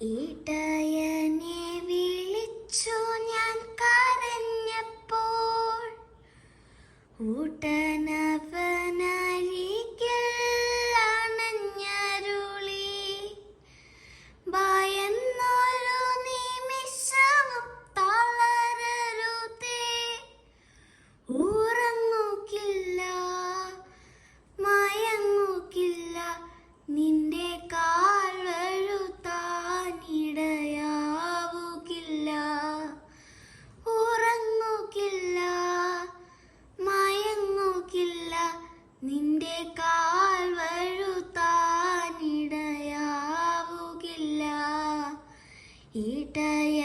ഇടയനെ വിളിച്ചു ഞാൻ കരഞ്ഞപ്പോൾ ഊട്ടനവനരികിൽ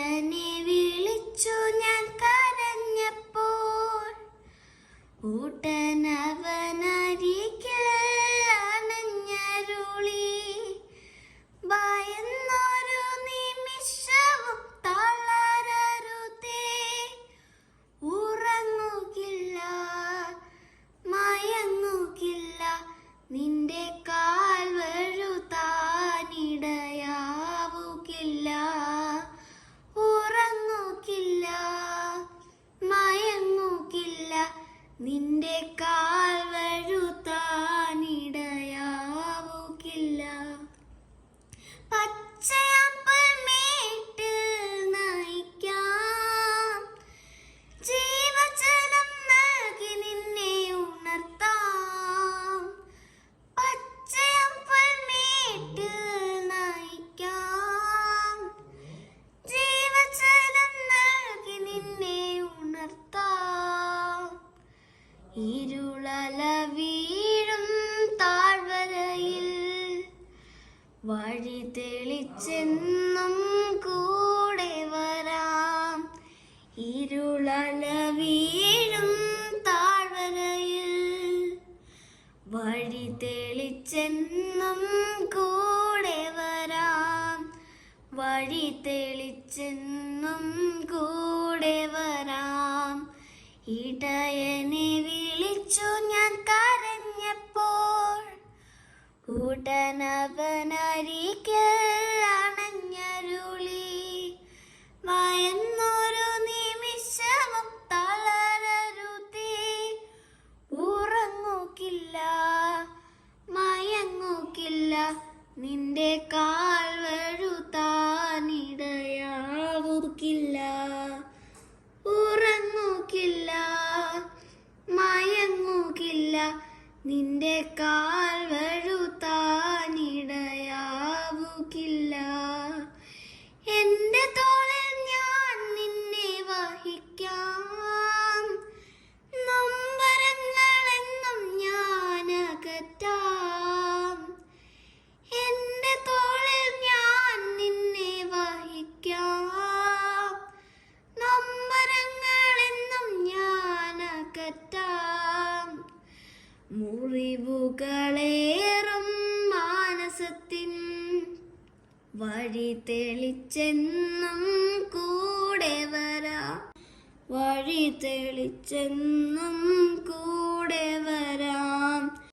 ഇടയനെ നിന്റെ കാൽ ഇരുളല വീഴും താഴ്വരയിൽ വഴി തെളിച്ചെന്നും കൂടെ വരാം. ഇരുളല വീഴും താഴ്വരയിൽ വഴി തെളിച്ചെന്നും കൂടെ വരാം. വഴി തെളിച്ചെന്നും കൂടെ വരാം. ഇടയനെ വിളിച്ചു ഞാൻ കരഞ്ഞപ്പോൾ ഉടനവനരികിൽ അണഞ്ഞരുളി. മയന്നൊരു നിമിഷമും തളരരുതി. ഉറങ്ങുകില്ല മയങ്ങുകില്ല നിന്റെ കാൽ നിന്റെ കാൽ വഴുതാനിടയാവുകില്ല. എന്റെ തോളിൽ ഞാൻ നിന്നെ വഹിക്കാം. നൊമ്പരങ്ങളെന്നും ഞാൻ അകറ്റാം. എന്റെ തോളിൽ ഞാൻ നിന്നെ വഹിക്കാം. നൊമ്പരങ്ങളെന്നും ഞാൻ അകറ്റാം. മുറിവുകളേറും മാനസത്തിൻ വഴി തെളിച്ചെന്നും കൂടെ വരാ. വഴി തെളിച്ചെന്നും കൂടെ വരാം.